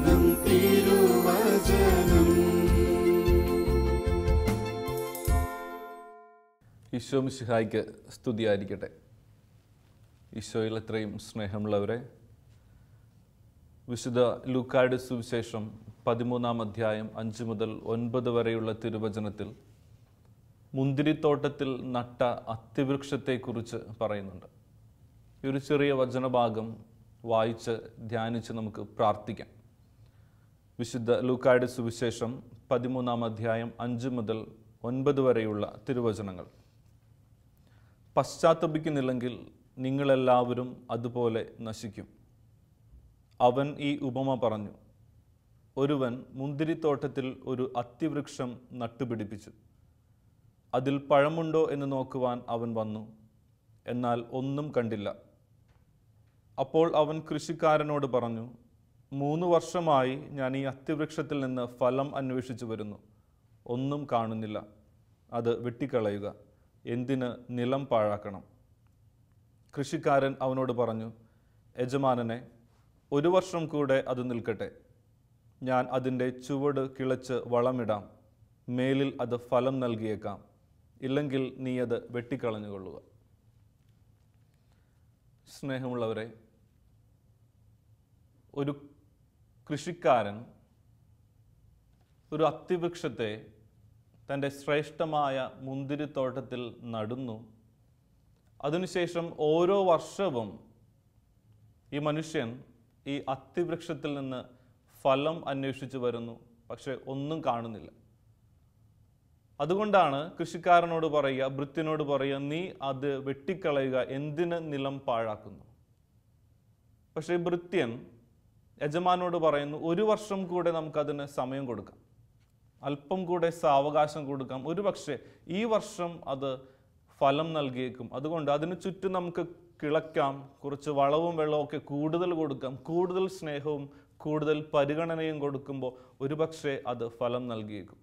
തിരുവചനം തിരുവചനം. ഈശോ മിശിഹായ്ക്ക് സ്തുതിയായിരിക്കട്ടെ. ഈശോയിൽ അത്രയും സ്നേഹമുള്ളവരെ വിശുദ്ധ ലൂക്കായുടെ സുവിശേഷം പതിമൂന്നാം അധ്യായം അഞ്ച് മുതൽ ഒൻപത് വരെയുള്ള തിരുവചനത്തിൽ മുന്തിരിത്തോട്ടത്തിൽ നട്ട അത്തിവൃക്ഷത്തെക്കുറിച്ച് പറയുന്നുണ്ട്. ഈ ഒരു ചെറിയ വചനഭാഗം വായിച്ച് ധ്യാനിച്ച് നമുക്ക് പ്രാർത്ഥിക്കാം. വിശുദ്ധ ലൂക്കായുടെ സുവിശേഷം പതിമൂന്നാം അധ്യായം അഞ്ച് മുതൽ ഒൻപത് വരെയുള്ള തിരുവചനങ്ങൾ. പശ്ചാത്തപിക്കുന്നില്ലെങ്കിൽ നിങ്ങളെല്ലാവരും അതുപോലെ നശിക്കും. അവൻ ഈ ഉപമ പറഞ്ഞു ഒരുവൻ മുന്തിരിത്തോട്ടത്തിൽ ഒരു അത്തിവൃക്ഷം നട്ടുപിടിപ്പിച്ചു. അതിൽ പഴമുണ്ടോ എന്ന് നോക്കുവാൻ അവൻ വന്നു എന്നാൽ ഒന്നും കണ്ടില്ല. അപ്പോൾ അവൻ കൃഷിക്കാരനോട് പറഞ്ഞു മൂന്ന് വർഷമായി ഞാൻ ഈ അത്തിവൃക്ഷത്തിൽ നിന്ന് ഫലം അന്വേഷിച്ചു വരുന്നു. ഒന്നും കാണുന്നില്ല. അത് വെട്ടിക്കളയുക. എന്തിന് നിലം പാഴാക്കണം? കൃഷിക്കാരൻ അവനോട് പറഞ്ഞു യജമാനനെ ഒരു വർഷം കൂടെ അത് നിൽക്കട്ടെ. ഞാൻ അതിന്റെ ചുവട് കിളച്ച് വളമിടാം. മേലിൽ അത് ഫലം നൽകിയേക്കാം. ഇല്ലെങ്കിൽ നീ അത് വെട്ടിക്കളഞ്ഞുകൊള്ളുക. സ്നേഹമുള്ളവരെ ഒരു കൃഷിക്കാരൻ ഒരു അത്തിവൃക്ഷത്തെ തന്റെ ശ്രേഷ്ഠമായ മുന്തിരിത്തോട്ടത്തിൽ നടുന്നു. അതിനുശേഷം ഓരോ വർഷവും ഈ മനുഷ്യൻ ഈ അത്തിവൃക്ഷത്തിൽ നിന്ന് ഫലം അന്വേഷിച്ചു വരുന്നു. പക്ഷെ ഒന്നും കാണുന്നില്ല. അതുകൊണ്ടാണ് കൃഷിക്കാരനോട് പറയുക ഭൃത്യനോട് പറയുക നീ അത് വെട്ടിക്കളയുക എന്തിന് നിലം പാഴാക്കുന്നു? പക്ഷേ ഭൃത്യൻ യജമാനോട് പറയുന്നു ഒരു വർഷം കൂടെ നമുക്കതിന് സമയം കൊടുക്കാം. അല്പം കൂടെ സാവകാശം കൊടുക്കാം. ഒരു പക്ഷേ ഈ വർഷം അത് ഫലം നൽകിയേക്കും. അതുകൊണ്ട് അതിന് ചുറ്റും നമുക്ക് കിളക്കാം കുറച്ച് വളവും വെള്ളവും ഒക്കെ കൂടുതൽ കൊടുക്കാം. കൂടുതൽ സ്നേഹവും കൂടുതൽ പരിഗണനയും കൊടുക്കുമ്പോൾ ഒരുപക്ഷെ അത് ഫലം നൽകിയേക്കും.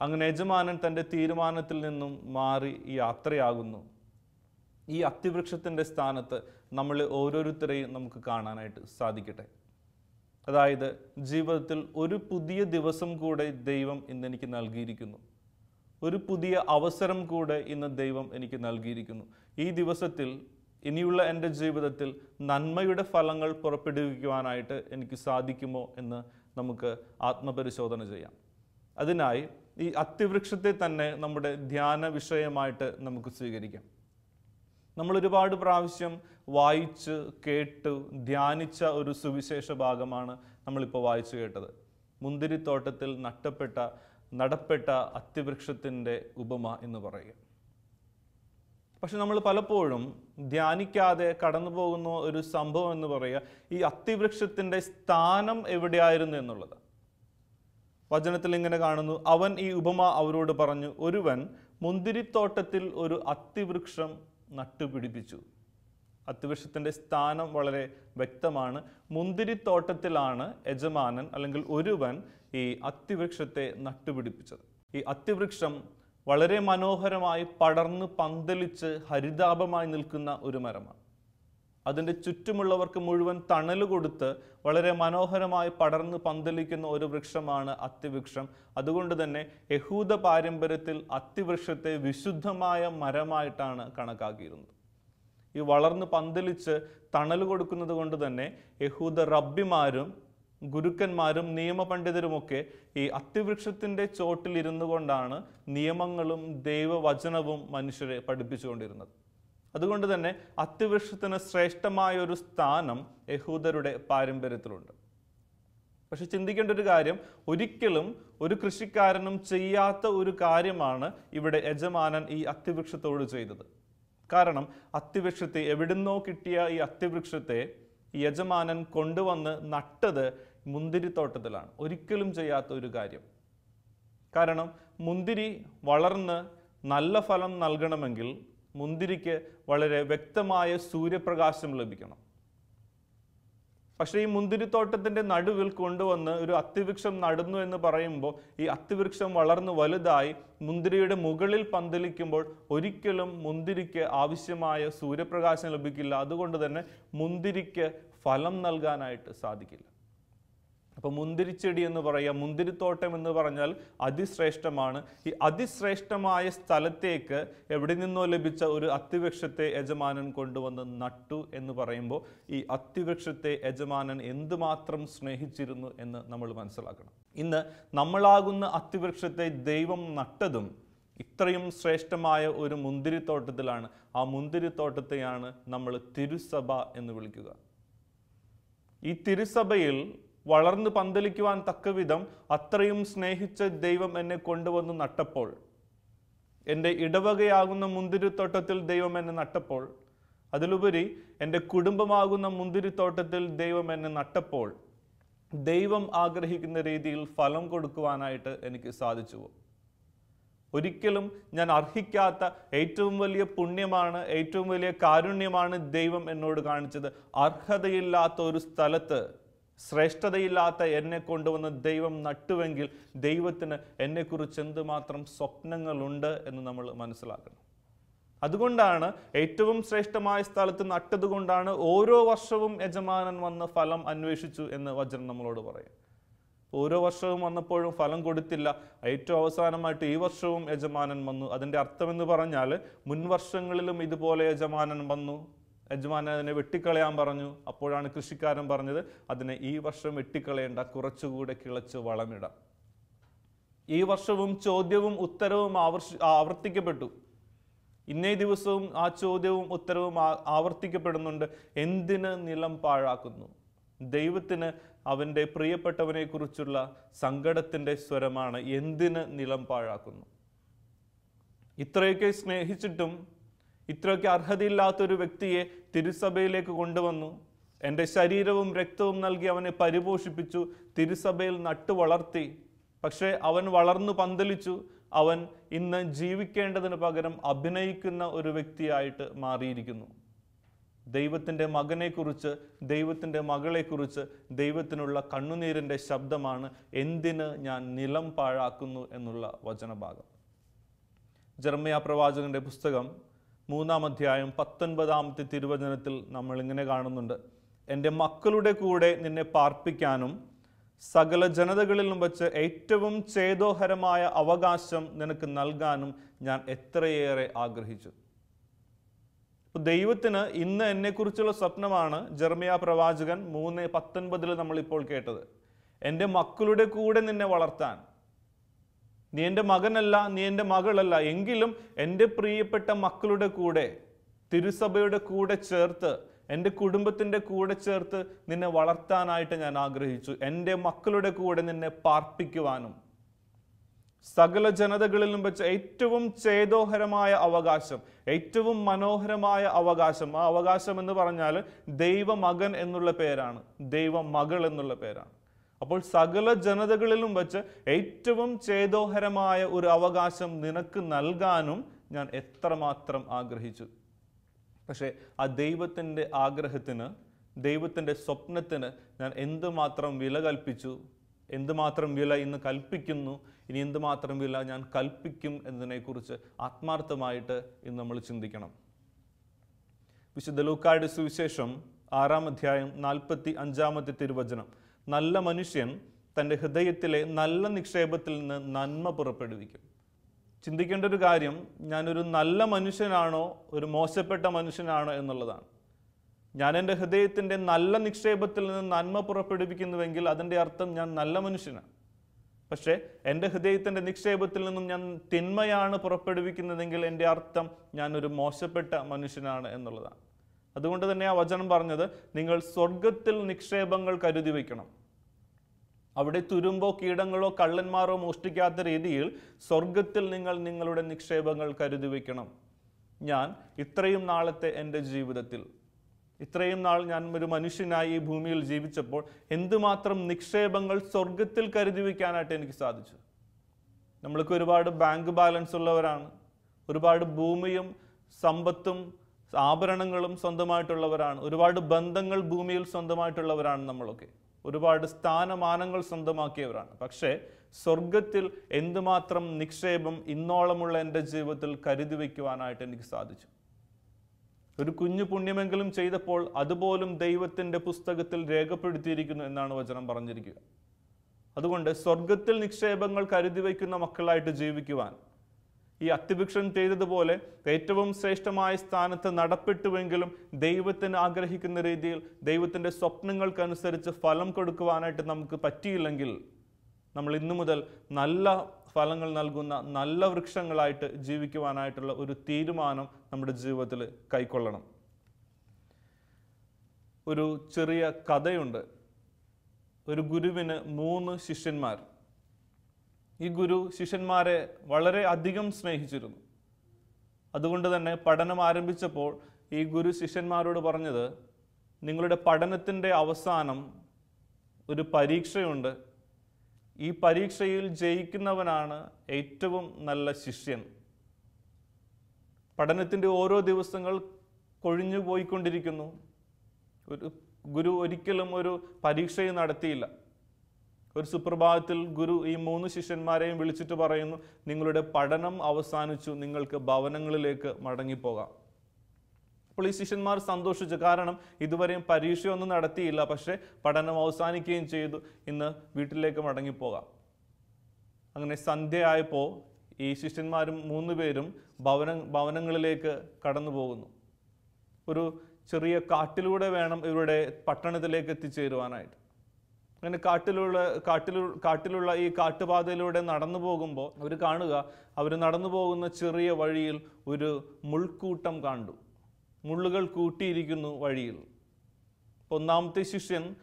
അങ്ങനെ യജമാനൻ തന്റെ തീരുമാനത്തിൽ നിന്നും മാറി യാത്രയാകുന്നു. ഈ അത്തിവൃക്ഷത്തിന്റെ സ്ഥാനത്ത് നമ്മൾ ഓരോരുത്തരെയും നമുക്ക് കാണാനായിട്ട് സാധിക്കട്ടെ. അതായത് ജീവിതത്തിൽ ഒരു പുതിയ ദിവസം കൂടെ ദൈവം ഇന്ന് എനിക്ക് നൽകിയിരിക്കുന്നു. ഒരു പുതിയ അവസരം കൂടെ ഇന്ന് ദൈവം എനിക്ക് നൽകിയിരിക്കുന്നു. ഈ ദിവസത്തിൽ ഇനിയുള്ള എന്റെ ജീവിതത്തിൽ നന്മയുടെ ഫലങ്ങൾ പുറപ്പെടുവിക്കുവാനായിട്ട് എനിക്ക് സാധിക്കുമോ എന്ന് നമുക്ക് ആത്മപരിശോധന ചെയ്യാം. അതിനായി ഈ അത്തിവൃക്ഷത്തെ തന്നെ നമ്മുടെ ധ്യാന വിഷയമായിട്ട് നമുക്ക് സ്വീകരിക്കാം. നമ്മൾ ഒരുപാട് പ്രാവശ്യം വായിച്ച് കേട്ട് ധ്യാനിച്ച ഒരു സുവിശേഷ ഭാഗമാണ് നമ്മളിപ്പോൾ വായിച്ചു കേട്ടത്. മുന്തിരിത്തോട്ടത്തിൽ നട്ടപ്പെട്ട നടപ്പെട്ട അത്യവൃക്ഷത്തിന്റെ ഉപമ എന്ന് പറയുക. പക്ഷെ നമ്മൾ പലപ്പോഴും ധ്യാനിക്കാതെ കടന്നു പോകുന്ന ഒരു സംഭവം എന്ന് പറയുക ഈ അത്തിവൃക്ഷത്തിന്റെ സ്ഥാനം എവിടെയായിരുന്നു എന്നുള്ളത്. വചനത്തിൽ ഇങ്ങനെ കാണുന്നു അവൻ ഈ ഉപമ അവരോട് പറഞ്ഞു ഒരുവൻ മുന്തിരിത്തോട്ടത്തിൽ ഒരു അത്തിവൃക്ഷം നട്ടുപിടിപ്പിച്ചു. അത്തിവൃക്ഷത്തിന്റെ സ്ഥാനം വളരെ വ്യക്തമാണ്. മുന്തിരിത്തോട്ടത്തിലാണ് യജമാനൻ അല്ലെങ്കിൽ ഒരുവൻ ഈ അത്തിവൃക്ഷത്തെ നട്ടുപിടിപ്പിച്ചത്. ഈ അത്തിവൃക്ഷം വളരെ മനോഹരമായി പടർന്ന് പന്തലിച്ച് ഹരിതാപമായി നിൽക്കുന്ന ഒരു മരമാണ്. അതിന്റെ ചുറ്റുമുള്ളവർക്ക് മുഴുവൻ തണൽ കൊടുത്ത് വളരെ മനോഹരമായി പടർന്ന് പന്തലിക്കുന്ന ഒരു വൃക്ഷമാണ് അത്തിവൃക്ഷം. അതുകൊണ്ട് തന്നെ യഹൂദ പാരമ്പര്യത്തിൽ അത്തിവൃക്ഷത്തെ വിശുദ്ധമായ മരമായിട്ടാണ് കണക്കാക്കിയിരുന്നത്. ഈ വളർന്ന് പന്തലിച്ച് തണൽ കൊടുക്കുന്നത് കൊണ്ട് തന്നെ യഹൂദ റബ്ബിമാരും ഗുരുക്കന്മാരും നിയമപണ്ഡിതരുമൊക്കെ ഈ അത്തിവൃക്ഷത്തിന്റെ ചോട്ടിലിരുന്നു കൊണ്ടാണ് നിയമങ്ങളും ദൈവവചനവും മനുഷ്യരെ പഠിപ്പിച്ചുകൊണ്ടിരുന്നത്. അതുകൊണ്ട് തന്നെ അത്തിവൃക്ഷത്തിന് ശ്രേഷ്ഠമായ ഒരു സ്ഥാനം യഹൂദരുടെ പാരമ്പര്യത്തിലുണ്ട്. പക്ഷെ ചിന്തിക്കേണ്ട ഒരു കാര്യം ഒരിക്കലും ഒരു കൃഷിക്കാരനും ചെയ്യാത്ത ഒരു കാര്യമാണ് ഇവിടെ യജമാനൻ ഈ അത്തിവൃക്ഷത്തോട് ചെയ്തത്. കാരണം അത്തിവൃക്ഷത്തെ എവിടുന്നോ കിട്ടിയ ഈ അത്തിവൃക്ഷത്തെ യജമാനൻ കൊണ്ടുവന്ന് നട്ടത് മുന്തിരിത്തോട്ടത്തിലാണ്. ഒരിക്കലും ചെയ്യാത്ത ഒരു കാര്യം. കാരണം മുന്തിരി വളർന്ന് നല്ല ഫലം നൽകണമെങ്കിൽ മുന്തിരിക്ക് വളരെ വ്യക്തമായ സൂര്യപ്രകാശം ലഭിക്കണം. പക്ഷേ ഈ മുന്തിരിത്തോട്ടത്തിന്റെ നടുവിൽ കൊണ്ടുവന്ന് ഒരു അത്തിവൃക്ഷം നടുന്നു എന്ന് പറയുമ്പോൾ ഈ അത്തിവൃക്ഷം വളർന്ന് വലുതായി മുന്തിരിയുടെ മുകളിൽ പന്തലിക്കുമ്പോൾ ഒരിക്കലും മുന്തിരിക്ക് ആവശ്യമായ സൂര്യപ്രകാശം ലഭിക്കില്ല. അതുകൊണ്ട് തന്നെ മുന്തിരിക്ക് ഫലം നൽകാനായിട്ട് സാധിക്കില്ല. അപ്പോൾ മുന്തിരിച്ചെടി എന്ന് പറയുക മുന്തിരിത്തോട്ടം എന്ന് പറഞ്ഞാൽ അതിശ്രേഷ്ഠമാണ്. ഈ അതിശ്രേഷ്ഠമായ സ്ഥലത്തേക്ക് എവിടെ നിന്നോ ലഭിച്ച ഒരു അത്തിവൃക്ഷത്തെ യജമാനൻ കൊണ്ടുവന്ന് നട്ടു എന്ന് പറയുമ്പോൾ ഈ അത്തിവൃക്ഷത്തെ യജമാനൻ എന്തുമാത്രം സ്നേഹിച്ചിരുന്നു എന്ന് നമ്മൾ മനസ്സിലാക്കണം. ഇന്ന് നമ്മളാകുന്ന അത്തിവൃക്ഷത്തെ ദൈവം നട്ടതും ഇത്രയും ശ്രേഷ്ഠമായ ഒരു മുന്തിരിത്തോട്ടത്തിലാണ്. ആ മുന്തിരിത്തോട്ടത്തെയാണ് നമ്മൾ തിരുസഭ എന്ന് വിളിക്കുക. ഈ തിരുസഭയിൽ വളർന്നു പന്തലിക്കുവാൻ തക്കവിധം അത്രയും സ്നേഹിച്ച ദൈവം എന്നെ കൊണ്ടുവന്ന് നട്ടപ്പോൾ. എന്റെ ഇടവകയാകുന്ന മുന്തിരിത്തോട്ടത്തിൽ ദൈവം എന്നെ നട്ടപ്പോൾ. അതിലുപരി എന്റെ കുടുംബമാകുന്ന മുന്തിരിത്തോട്ടത്തിൽ ദൈവം എന്നെ നട്ടപ്പോൾ. ദൈവം ആഗ്രഹിക്കുന്ന രീതിയിൽ ഫലം കൊടുക്കുവാനായിട്ട് എനിക്ക് സാധിച്ചു. ഒരിക്കലും ഞാൻ അർഹിക്കാത്ത ഏറ്റവും വലിയ പുണ്യമാണ് ഏറ്റവും വലിയ കാരുണ്യമാണ് ദൈവം എന്നോട് കാണിച്ചത്. അർഹതയില്ലാത്ത ഒരു സ്ഥലത്ത് ശ്രേഷ്ഠതയില്ലാത്ത എന്നെ കൊണ്ടുവന്ന് ദൈവം നട്ടുവെങ്കിൽ ദൈവത്തിന് എന്നെക്കുറിച്ച് എന്തുമാത്രം സ്വപ്നങ്ങളുണ്ട് എന്ന് നമ്മൾ മനസ്സിലാക്കണം. അതുകൊണ്ടാണ് ഏറ്റവും ശ്രേഷ്ഠമായ സ്ഥലത്ത് നട്ടതുകൊണ്ടാണ് ഓരോ വർഷവും യജമാനൻ വന്ന് ഫലം അന്വേഷിച്ചു എന്ന് വചനം നമ്മളോട് പറയും. ഓരോ വർഷവും വന്നപ്പോഴും ഫലം കൊടുത്തില്ല. ഏറ്റവും അവസാനമായിട്ട് ഈ വർഷവും യജമാനൻ വന്നു. അതിന്റെ അർത്ഥം എന്ന് പറഞ്ഞാൽ മുൻ വർഷങ്ങളിലും ഇതുപോലെ യജമാനൻ വന്നു. യജമാനൻ അതിനെ വെട്ടിക്കളയാൻ പറഞ്ഞു. അപ്പോഴാണ് കൃഷിക്കാരൻ പറഞ്ഞത് അതിനെ ഈ വർഷം വെട്ടിക്കളയേണ്ട കുറച്ചുകൂടെ കിളച്ച് വളമിടാം. ഈ വർഷവും ചോദ്യവും ഉത്തരവും ആവർത്തിക്കപ്പെട്ടു. ഇന്നേ ദിവസവും ആ ചോദ്യവും ഉത്തരവും ആവർത്തിക്കപ്പെടുന്നുണ്ട്. എന്തിന് നിലം പാഴാക്കുന്നു? ദൈവത്തിന് അവന്റെ പ്രിയപ്പെട്ടവനെ കുറിച്ചുള്ള സങ്കടത്തിന്റെ സ്വരമാണ് എന്തിന് നിലം പാഴാക്കുന്നു? ഇത്രയൊക്കെ സ്നേഹിച്ചിട്ടും ഇത്രയൊക്കെ അർഹതയില്ലാത്തൊരു വ്യക്തിയെ തിരുസഭയിലേക്ക് കൊണ്ടുവന്നു. എന്റെ ശരീരവും രക്തവും നൽകി അവനെ പരിപോഷിപ്പിച്ചു തിരുസഭയിൽ നട്ടു വളർത്തി പക്ഷേ അവൻ വളർന്നു പന്തലിച്ചു. അവൻ ഇന്ന് ജീവിക്കേണ്ടതിന് പകരം അഭിനയിക്കുന്ന ഒരു വ്യക്തിയായിട്ട് മാറിയിരിക്കുന്നു. ദൈവത്തിന്റെ മകനെക്കുറിച്ച് ദൈവത്തിന്റെ മകളെക്കുറിച്ച് ദൈവത്തിനുള്ള കണ്ണുനീരിന്റെ ശബ്ദമാണ് എന്തിന് ഞാൻ നിലം പാഴാക്കുന്നു എന്നുള്ള വചനഭാഗം. ജർമ്മയ പ്രവാചകന്റെ പുസ്തകം മൂന്നാം അധ്യായം പത്തൊൻപതാമത്തെ തിരുവചനത്തിൽ നമ്മൾ ഇങ്ങനെ കാണുന്നുണ്ട്. എന്റെ മക്കളുടെ കൂടെ നിന്നെ പാർപ്പിക്കാനും സകല ജനതകളിലും വച്ച് ഏറ്റവും ചേതോഹരമായ അവകാശം നിനക്ക് നൽകാനും ഞാൻ എത്രയേറെ ആഗ്രഹിച്ചു. ദൈവത്തിന് ഇന്ന് എന്നെക്കുറിച്ചുള്ള സ്വപ്നമാണ് ജർമിയ പ്രവാചകൻ മൂന്ന് പത്തൊൻപതിൽ നമ്മളിപ്പോൾ കേട്ടത്. എന്റെ മക്കളുടെ കൂടെ നിന്നെ വളർത്താൻ നീ എന്റെ മകനല്ല നീ എന്റെ മകളല്ല. എങ്കിലും എന്റെ പ്രിയപ്പെട്ട മക്കളുടെ കൂടെ തിരുസഭയുടെ കൂടെ ചേർത്ത് എന്റെ കുടുംബത്തിന്റെ കൂടെ ചേർത്ത് നിന്നെ വളർത്താനായിട്ട് ഞാൻ ആഗ്രഹിച്ചു. എന്റെ മക്കളുടെ കൂടെ നിന്നെ പാർപ്പിക്കുവാനും സകല ജനതകളിലും വെച്ച് ഏറ്റവും ചേതോഹരമായ അവകാശം ഏറ്റവും മനോഹരമായ അവകാശം. ആ അവകാശം എന്ന് പറഞ്ഞാൽ ദൈവമകൻ എന്നുള്ള പേരാണ്. ദൈവമകൾ എന്നുള്ള പേരാണ്. അപ്പോൾ സകല ജനതകളിലും വെച്ച് ഏറ്റവും ചേതോഹരമായ ഒരു അവകാശം നിനക്ക് നൽകാനും ഞാൻ എത്രമാത്രം ആഗ്രഹിച്ചു. പക്ഷേ ആ ദൈവത്തിന്റെ ആഗ്രഹത്തിന് ദൈവത്തിന്റെ സ്വപ്നത്തിന് ഞാൻ എന്തുമാത്രം വില കൽപ്പിച്ചു എന്തുമാത്രം വില ഇന്ന് കൽപ്പിക്കുന്നു ഇനി എന്തുമാത്രം വില ഞാൻ കൽപ്പിക്കും എന്നതിനെക്കുറിച്ച് ആത്മാർത്ഥമായിട്ട് ഇന്ന് നമ്മൾ ചിന്തിക്കണം. വിശുദ്ധ ലൂക്കായുടെ സുവിശേഷം ആറാം അധ്യായം നാൽപ്പത്തി അഞ്ചാമത്തെ തിരുവചനം. നല്ല മനുഷ്യൻ തന്റെ ഹൃദയത്തിലെ നല്ല നിക്ഷേപത്തിൽ നിന്ന് നന്മ പുറപ്പെടുവിക്കും. ചിന്തിക്കേണ്ട ഒരു കാര്യം ഞാനൊരു നല്ല മനുഷ്യനാണോ ഒരു മോശപ്പെട്ട മനുഷ്യനാണോ എന്നുള്ളതാണ്. ഞാൻ എന്റെ ഹൃദയത്തിന്റെ നല്ല നിക്ഷേപത്തിൽ നിന്ന് നന്മ പുറപ്പെടുവിക്കുന്നുവെങ്കിൽ അതിന്റെ അർത്ഥം ഞാൻ നല്ല മനുഷ്യനാണ്. പക്ഷേ എന്റെ ഹൃദയത്തിന്റെ നിക്ഷേപത്തിൽ നിന്നും ഞാൻ തിന്മയാണ് പുറപ്പെടുവിക്കുന്നതെങ്കിൽ എന്റെ അർത്ഥം ഞാനൊരു മോശപ്പെട്ട മനുഷ്യനാണ് എന്നുള്ളതാണ്. അതുകൊണ്ട് തന്നെ ആ വചനം പറഞ്ഞത് നിങ്ങൾ സ്വർഗത്തിൽ നിക്ഷേപങ്ങൾ കരുതി വയ്ക്കണം. അവിടെ തുരുമ്പോ കീടങ്ങളോ കള്ളന്മാരോ മോഷ്ടിക്കാത്ത രീതിയിൽ സ്വർഗത്തിൽ നിങ്ങൾ നിങ്ങളുടെ നിക്ഷേപങ്ങൾ കരുതി വയ്ക്കണം. ഞാൻ ഇത്രയും നാളത്തെ എന്റെ ജീവിതത്തിൽ ഇത്രയും നാൾ ഞാൻ ഒരു മനുഷ്യനായി ഈ ഭൂമിയിൽ ജീവിച്ചപ്പോൾ എന്തുമാത്രം നിക്ഷേപങ്ങൾ സ്വർഗത്തിൽ കരുതി വയ്ക്കാനായിട്ട് എനിക്ക് സാധിച്ചു. നമ്മൾക്ക് ഒരുപാട് ബാങ്ക് ബാലൻസ് ഉള്ളവരാണ്. ഒരുപാട് ഭൂമിയും സമ്പത്തും ആഭരണങ്ങളും സ്വന്തമായിട്ടുള്ളവരാണ്. ഒരുപാട് ബന്ധങ്ങൾ ഭൂമിയിൽ സ്വന്തമായിട്ടുള്ളവരാണ് നമ്മളൊക്കെ. ഒരുപാട് സ്ഥാനമാനങ്ങൾ സ്വന്തമാക്കിയവരാണ്. പക്ഷേ സ്വർഗത്തിൽ എന്തുമാത്രം നിക്ഷേപം ഇന്നോളമുള്ള എന്റെ ജീവിതത്തിൽ കരുതി വയ്ക്കുവാനായിട്ട് എനിക്ക് സാധിച്ചു. ഒരു കുഞ്ഞു പുണ്യമെങ്കിലും ചെയ്തപ്പോൾ അതുപോലും ദൈവത്തിന്റെ പുസ്തകത്തിൽ രേഖപ്പെടുത്തിയിരിക്കുന്നു എന്നാണ് വചനം പറഞ്ഞിരിക്കുക. അതുകൊണ്ട് സ്വർഗത്തിൽ നിക്ഷേപങ്ങൾ കരുതി വയ്ക്കുന്ന മക്കളായിട്ട് ജീവിക്കുവാൻ ഈ അത്തിഭിക്ഷൻ ചെയ്തതുപോലെ ഏറ്റവും ശ്രേഷ്ഠമായ സ്ഥാനത്ത് നടപ്പെട്ടുവെങ്കിലും ദൈവത്തിന് ആഗ്രഹിക്കുന്ന രീതിയിൽ ദൈവത്തിന്റെ സ്വപ്നങ്ങൾക്കനുസരിച്ച് ഫലം കൊടുക്കുവാനായിട്ട് നമുക്ക് പറ്റിയില്ലെങ്കിൽ നമ്മൾ ഇന്നു മുതൽ നല്ല ഫലങ്ങൾ നൽകുന്ന നല്ല വൃക്ഷങ്ങളായിട്ട് ജീവിക്കുവാനായിട്ടുള്ള ഒരു തീരുമാനം നമ്മുടെ ജീവിതത്തിൽ കൈക്കൊള്ളണം. ഒരു ചെറിയ കഥയുണ്ട്. ഒരു ഗുരുവിന് മൂന്ന് ശിഷ്യന്മാർ. ഈ ഗുരു ശിഷ്യന്മാരെ വളരെ അധികം സ്നേഹിച്ചിരുന്നു. അതുകൊണ്ട് തന്നെ പഠനം ആരംഭിച്ചപ്പോൾ ഈ ഗുരു ശിഷ്യന്മാരോട് പറഞ്ഞത് നിങ്ങളുടെ പഠനത്തിന്റെ അവസാനം ഒരു പരീക്ഷയുണ്ട്. ഈ പരീക്ഷയിൽ ജയിക്കുന്നവനാണ് ഏറ്റവും നല്ല ശിഷ്യൻ. പഠനത്തിന്റെ ഓരോ ദിവസങ്ങൾ കൊഴിഞ്ഞു പോയിക്കൊണ്ടിരിക്കുന്നു ഒരു ഗുരു ഒരിക്കലും ഒരു പരീക്ഷയും നടത്തിയില്ല. ഒരു സുപ്രഭാതത്തിൽ ഗുരു ഈ മൂന്ന് ശിഷ്യന്മാരെയും വിളിച്ചിട്ട് പറയുന്നു നിങ്ങളുടെ പഠനം അവസാനിച്ചു നിങ്ങൾക്ക് ഭവനങ്ങളിലേക്ക് മടങ്ങിപ്പോകാം. അപ്പോൾ ഈ ശിഷ്യന്മാർ സന്തോഷിച്ചു. കാരണം ഇതുവരെയും പരീക്ഷയൊന്നും നടത്തിയില്ല പക്ഷേ പഠനം അവസാനിക്കുകയും ചെയ്തു. ഇന്ന് വീട്ടിലേക്ക് മടങ്ങിപ്പോകാം. അങ്ങനെ സന്ധ്യയായപ്പോൾ ഈ ശിഷ്യന്മാരും മൂന്ന് പേരും ഭവന ഭവനങ്ങളിലേക്ക് കടന്നു പോകുന്നു ഒരു ചെറിയ കാട്ടിലൂടെ വേണം ഇവരുടെ പട്ടണത്തിലേക്ക് എത്തിച്ചേരുവാനായിട്ട്. അങ്ങനെ കാട്ടിലുള്ള കാട്ടിലു കാട്ടിലുള്ള ഈ കാട്ടുപാതയിലൂടെ നടന്നു പോകുമ്പോൾ അവർ കാണുക അവർ നടന്നു പോകുന്ന ചെറിയ വഴിയിൽ ഒരു മുൾക്കൂട്ടം കണ്ടു. മുള്ളുകൾ കൂട്ടിയിരിക്കുന്നു വഴിയിൽ. ഒന്നാമത്തെ ശിഷ്യൻ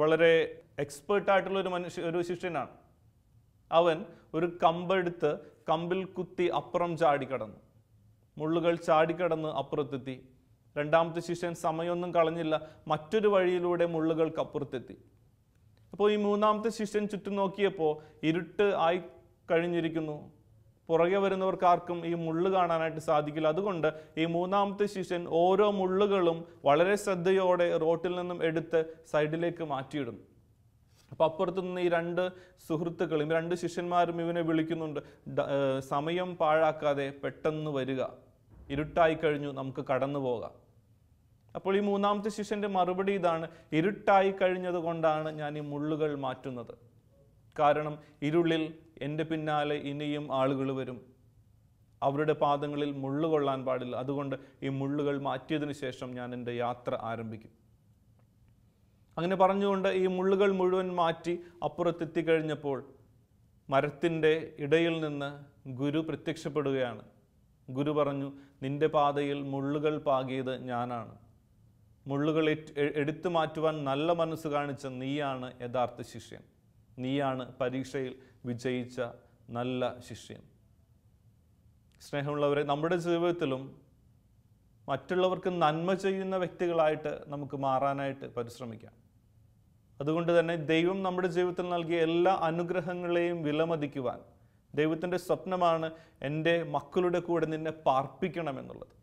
വളരെ എക്സ്പേർട്ടായിട്ടുള്ള ഒരു മനുഷ്യ ഒരു ശിഷ്യനാണ്. അവൻ ഒരു കമ്പെടുത്ത് കമ്പിൽ കുത്തി അപ്പുറം ചാടിക്കടന്നു. മുള്ളുകൾ ചാടിക്കടന്ന് അപ്പുറത്തെത്തി. രണ്ടാമത്തെ ശിഷ്യൻ സമയമൊന്നും കളഞ്ഞില്ല. മറ്റൊരു വഴിയിലൂടെ മുള്ളുകൾക്ക് അപ്പുറത്തെത്തി. അപ്പോൾ ഈ മൂന്നാമത്തെ ശിഷ്യൻ ചുറ്റും നോക്കിയപ്പോൾ ഇരുട്ട് ആയി കഴിഞ്ഞിരിക്കുന്നു. പുറകെ വരുന്നവർക്ക് ആർക്കും ഈ മുള്ള് കാണാനായിട്ട് സാധിക്കില്ല. അതുകൊണ്ട് ഈ മൂന്നാമത്തെ ശിഷ്യൻ ഓരോ മുള്ളുകളും വളരെ ശ്രദ്ധയോടെ റോട്ടിൽ നിന്നും എടുത്ത് സൈഡിലേക്ക് മാറ്റിയിടും അപ്പൊ അപ്പുറത്തു നിന്ന് ഈ രണ്ട് സുഹൃത്തുക്കളും രണ്ട് ശിഷ്യന്മാരും ഇവനെ വിളിക്കുന്നുണ്ട്. സമയം പാഴാക്കാതെ പെട്ടെന്ന് വരിക. ഇരുട്ടായി കഴിഞ്ഞു നമുക്ക് കടന്നു പോകാം അപ്പോൾ ഈ മൂന്നാമത്തെ ശിഷ്യന്റെ മറുപടി ഇതാണ്. ഇരുട്ടായി കഴിഞ്ഞത് കൊണ്ടാണ് ഞാൻ ഈ മുള്ളുകൾ മാറ്റുന്നത്. കാരണം ഇരുളിൽ എന്റെ പിന്നാലെ ഇനിയും ആളുകൾ വരും. അവരുടെ പാദങ്ങളിൽ മുള്ളു കൊള്ളാൻ പാടില്ല. അതുകൊണ്ട് ഈ മുള്ളുകൾ മാറ്റിയതിനു ശേഷം ഞാൻ എന്റെ യാത്ര ആരംഭിക്കും. അങ്ങനെ പറഞ്ഞുകൊണ്ട് ഈ മുള്ളുകൾ മുഴുവൻ മാറ്റി അപ്പുറത്തെത്തിക്കഴിഞ്ഞപ്പോൾ മരത്തിന്റെ ഇടയിൽ നിന്ന് ഗുരു പ്രത്യക്ഷപ്പെടുകയാണ്. ഗുരു പറഞ്ഞു നിന്റെ പാതയിൽ മുള്ളുകൾ പാകിയത് ഞാനാണ്. മുള്ളുകൾ എടുത്തു മാറ്റുവാൻ നല്ല മനസ്സ് കാണിച്ച നീയാണ് യഥാർത്ഥ ശിഷ്യൻ നീയാണ് പരീക്ഷയിൽ വിജയിച്ച നല്ല ശിഷ്യൻ സ്നേഹമുള്ളവരെ നമ്മുടെ ജീവിതത്തിലും മറ്റുള്ളവർക്ക് നന്മ ചെയ്യുന്ന വ്യക്തികളായിട്ട് നമുക്ക് മാറാനായിട്ട് പരിശ്രമിക്കാം. അതുകൊണ്ട് തന്നെ ദൈവം നമ്മുടെ ജീവിതത്തിൽ നൽകിയ എല്ലാ അനുഗ്രഹങ്ങളെയും വിലമതിക്കുവാൻ ദൈവത്തിന്റെ സ്വപ്നമാണ് എന്റെ മക്കളുടെ കൂടെ നിന്നെ പാർപ്പിക്കണം എന്നുള്ളത്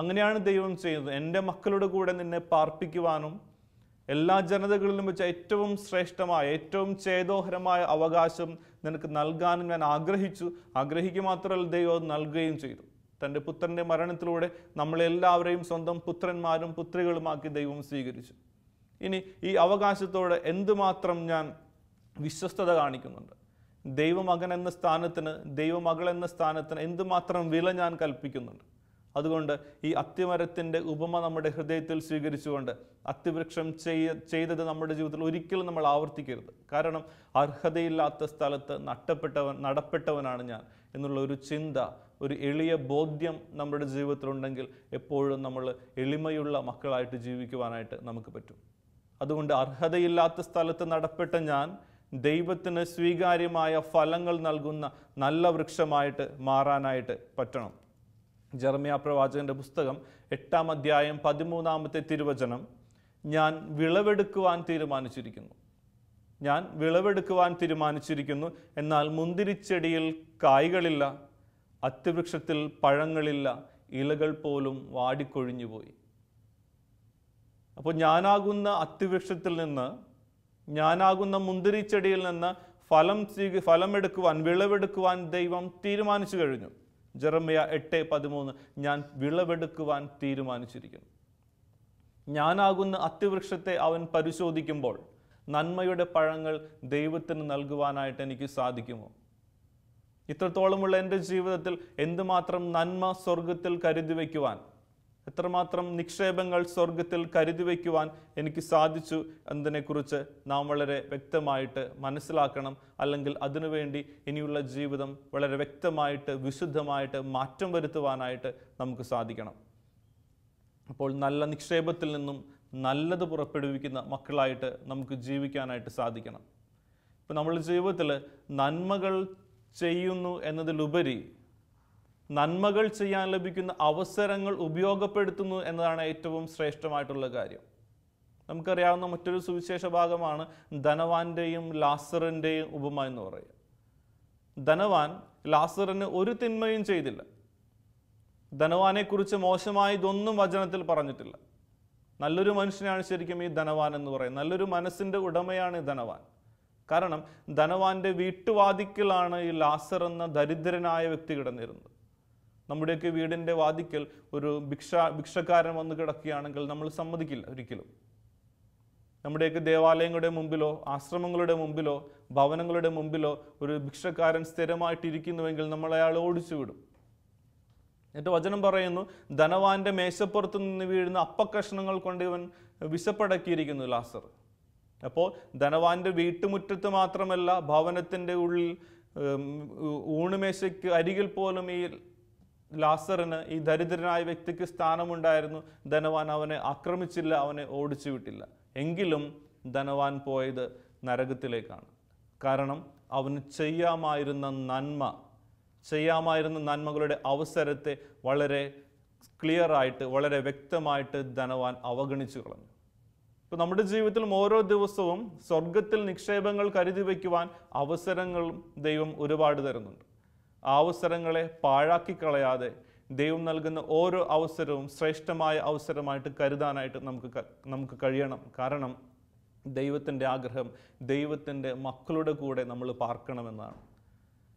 അങ്ങനെയാണ് ദൈവം ചെയ്യുന്നത് എന്റെ മക്കളുടെ കൂടെ നിന്നെ പാർപ്പിക്കുവാനും എല്ലാ ജനതകളിലും വെച്ച് ഏറ്റവും ശ്രേഷ്ഠമായ ഏറ്റവും ചേതോഹരമായ അവകാശം നിനക്ക് നൽകാനും ഞാൻ ആഗ്രഹിച്ചു. ആഗ്രഹിക്കുക മാത്രമല്ല ദൈവം നൽകുകയും ചെയ്തു. തന്റെ പുത്രന്റെ മരണത്തിലൂടെ നമ്മളെല്ലാവരെയും സ്വന്തം പുത്രന്മാരും പുത്രികളുമാക്കി ദൈവം സ്വീകരിച്ചു. ഇനി ഈ അവകാശത്തോടെ എന്തുമാത്രം ഞാൻ വിശ്വസ്തത കാണിക്കുന്നുണ്ട്? ദൈവമകൻ എന്ന സ്ഥാനത്തിന് ദൈവമകൾ എന്ന സ്ഥാനത്തിന് എന്തുമാത്രം വില ഞാൻ കൽപ്പിക്കുന്നുണ്ട്? അതുകൊണ്ട് ഈ അത്തിമരത്തിന്റെ ഉപമ നമ്മുടെ ഹൃദയത്തിൽ സ്വീകരിച്ചുകൊണ്ട് അത്തിവൃക്ഷം ചെയ്യ ചെയ്തത് നമ്മുടെ ജീവിതത്തിൽ ഒരിക്കലും നമ്മൾ ആവർത്തിക്കരുത്. കാരണം അർഹതയില്ലാത്ത സ്ഥലത്ത് നട്ടപ്പെട്ടവൻ നടപ്പെട്ടവനാണ് ഞാൻ എന്നുള്ള ഒരു ചിന്ത ഒരു എളിയ ബോധ്യം നമ്മുടെ ജീവിതത്തിലുണ്ടെങ്കിൽ എപ്പോഴും നമ്മൾ എളിമയുള്ള മക്കളായിട്ട് ജീവിക്കുവാനായിട്ട് നമുക്ക് പറ്റും. അതുകൊണ്ട് അർഹതയില്ലാത്ത സ്ഥലത്ത് നടപ്പെട്ട ഞാൻ ദൈവത്തിന് സ്വീകാര്യമായ ഫലങ്ങൾ നൽകുന്ന നല്ല വൃക്ഷമായിട്ട് മാറാനായിട്ട് പറ്റണം. ജർമ്മിയ പ്രവാചകന്റെ പുസ്തകം എട്ടാം അധ്യായം പതിമൂന്നാമത്തെ തിരുവചനം ഞാൻ വിളവെടുക്കുവാൻ തീരുമാനിച്ചിരിക്കുന്നു. ഞാൻ വിളവെടുക്കുവാൻ തീരുമാനിച്ചിരിക്കുന്നു. എന്നാൽ മുന്തിരിച്ചെടിയിൽ കായ്കളില്ല അത്തിവൃക്ഷത്തിൽ പഴങ്ങളില്ല ഇലകൾ പോലും വാടിക്കൊഴിഞ്ഞുപോയി. അപ്പോൾ ഞാനാകുന്ന അത്തിവൃക്ഷത്തിൽ നിന്ന് ഞാനാകുന്ന മുന്തിരിച്ചെടിയിൽ നിന്ന് ഫലം സ്വീക ഫലമെടുക്കുവാൻ വിളവെടുക്കുവാൻ ദൈവം തീരുമാനിച്ചു കഴിഞ്ഞു. ജെറമ്യ എട്ട് പതിമൂന്ന് ഞാൻ വിളവെടുക്കുവാൻ തീരുമാനിച്ചിരിക്കുന്നു. ഞാനാകുന്ന അത്യവൃക്ഷത്തെ അവൻ പരിശോധിക്കുമ്പോൾ നന്മയുടെ പഴങ്ങൾ ദൈവത്തിന് നൽകുവാനായിട്ട് എനിക്ക് സാധിക്കുമോ? ഇത്രത്തോളമുള്ള എന്റെ ജീവിതത്തിൽ എന്തുമാത്രം നന്മ സ്വർഗത്തിൽ കരുതി വയ്ക്കുവാൻ എത്രമാത്രം നിക്ഷേപങ്ങൾ സ്വർഗത്തിൽ കരുതി വയ്ക്കുവാൻ എനിക്ക് സാധിച്ചു എന്നതിനെക്കുറിച്ച് നാം വളരെ വ്യക്തമായിട്ട് മനസ്സിലാക്കണം. അല്ലെങ്കിൽ അതിനുവേണ്ടി ഇനിയുള്ള ജീവിതം വളരെ വ്യക്തമായിട്ട് വിശുദ്ധമായിട്ട് മാറ്റം വരുത്തുവാനായിട്ട് നമുക്ക് സാധിക്കണം. അപ്പോൾ നല്ല നിക്ഷേപത്തിൽ നിന്നും നല്ലത് പുറപ്പെടുവിക്കുന്ന മക്കളായിട്ട് നമുക്ക് ജീവിക്കാനായിട്ട് സാധിക്കണം. ഇപ്പം നമ്മൾ ജീവിതത്തിൽ നന്മകൾ ചെയ്യുന്നു എന്നതിലുപരി നന്മകൾ ചെയ്യാൻ ലഭിക്കുന്ന അവസരങ്ങൾ ഉപയോഗപ്പെടുത്തുന്നു എന്നതാണ് ഏറ്റവും ശ്രേഷ്ഠമായിട്ടുള്ള കാര്യം. നമുക്കറിയാവുന്ന മറ്റൊരു സുവിശേഷ ഭാഗമാണ് ധനവാന്റെയും ലാസറിന്റെയും ഉപമ എന്ന് പറയുക. ധനവാൻ ലാസറിന് ഒരു തിന്മയും ചെയ്തില്ല. ധനവാനെക്കുറിച്ച് മോശമായി ഇതൊന്നും വചനത്തിൽ പറഞ്ഞിട്ടില്ല. നല്ലൊരു മനുഷ്യനാണ് ശരിക്കും ഈ ധനവാൻ എന്ന് പറയുന്നത്. നല്ലൊരു മനസ്സിന്റെ ഉടമയാണ് ഈ ധനവാൻ. കാരണം ധനവാന്റെ വീട്ടുവാതിക്കലാണ് ഈ ലാസർ എന്ന ദരിദ്രനായ വ്യക്തി കിടന്നിരുന്നത്. നമ്മുടെയൊക്കെ വീടിന്റെ വാതിക്കൽ ഒരു ഭിക്ഷ ഭിക്ഷക്കാരൻ വന്ന് കിടക്കുകയാണെങ്കിൽ നമ്മൾ സമ്മതിക്കില്ല ഒരിക്കലും. നമ്മുടെയൊക്കെ ദേവാലയങ്ങളുടെ മുമ്പിലോ ആശ്രമങ്ങളുടെ മുമ്പിലോ ഭവനങ്ങളുടെ മുമ്പിലോ ഒരു ഭിക്ഷക്കാരൻ സ്ഥിരമായിട്ടിരിക്കുന്നുവെങ്കിൽ നമ്മൾ അയാൾ ഓടിച്ചു വിടും. എന്നിട്ട് വചനം പറയുന്നു ധനവാന്റെ മേശപ്പുറത്ത് നിന്ന് വീഴുന്ന അപ്പക്കഷ്ണങ്ങൾ കൊണ്ട് ഇവൻ വിശപ്പടക്കിയിരിക്കുന്നു ലാസർ. അപ്പോൾ ധനവാന്റെ വീട്ടുമുറ്റത്ത് മാത്രമല്ല ഭവനത്തിന്റെ ഉള്ളിൽ ഊണുമേശയ്ക്ക് അരികിൽ പോലും ഈ ലാസറിന് ഈ ദരിദ്രനായ വ്യക്തിക്ക് സ്ഥാനമുണ്ടായിരുന്നു. ധനവാൻ അവനെ ആക്രമിച്ചില്ല അവനെ ഓടിച്ചു വിട്ടില്ല എങ്കിലും ധനവാൻ പോയത് നരകത്തിലേക്കാണ്. കാരണം അവന് ചെയ്യാമായിരുന്ന നന്മ ചെയ്യാമായിരുന്ന നന്മകളുടെ അവസരത്തെ വളരെ ക്ലിയറായിട്ട് വളരെ വ്യക്തമായിട്ട് ധനവാൻ അവഗണിച്ചു കളഞ്ഞു. ഇപ്പൊ നമ്മുടെ ജീവിതത്തിലും ഓരോ ദിവസവും സ്വർഗത്തിൽ നിക്ഷേപങ്ങൾ കരുതി വയ്ക്കുവാൻ അവസരങ്ങളും ദൈവം ഒരുപാട് തരുന്നുണ്ട്. അവസരങ്ങളെ പാഴാക്കി കളയാതെ ദൈവം നൽകുന്ന ഓരോ അവസരവും ശ്രേഷ്ഠമായ അവസരമായിട്ട് കരുതാനായിട്ട് നമുക്ക് നമുക്ക് കഴിയണം. കാരണം ദൈവത്തിന്റെ ആഗ്രഹം ദൈവത്തിന്റെ മക്കളുടെ കൂടെ നമ്മൾ പാർക്കണമെന്നാണ്.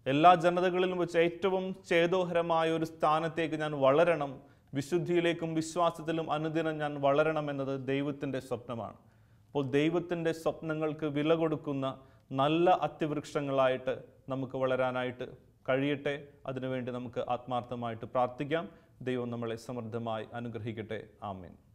എല്ലാ ജനതകളിലും വെച്ച് ഏറ്റവും ചേതോഹരമായ ഒരു സ്ഥാനത്തേക്ക് ഞാൻ വളരണം വിശുദ്ധിയിലേക്കും വിശ്വാസത്തിലും അനുദിനം ഞാൻ വളരണം എന്നത് ദൈവത്തിന്റെ സ്വപ്നമാണ്. അപ്പോൾ ദൈവത്തിന്റെ സ്വപ്നങ്ങൾക്ക് വില കൊടുക്കുന്ന നല്ല അത്യവൃക്ഷങ്ങളായിട്ട് നമുക്ക് വളരാനായിട്ട് കഴിയട്ടെ. അതിനുവേണ്ടി നമുക്ക് ആത്മാർത്ഥമായിട്ട് പ്രാർത്ഥിക്കാം. ദൈവം നമ്മളെ സമൃദ്ധമായി അനുഗ്രഹിക്കട്ടെ. ആമേൻ.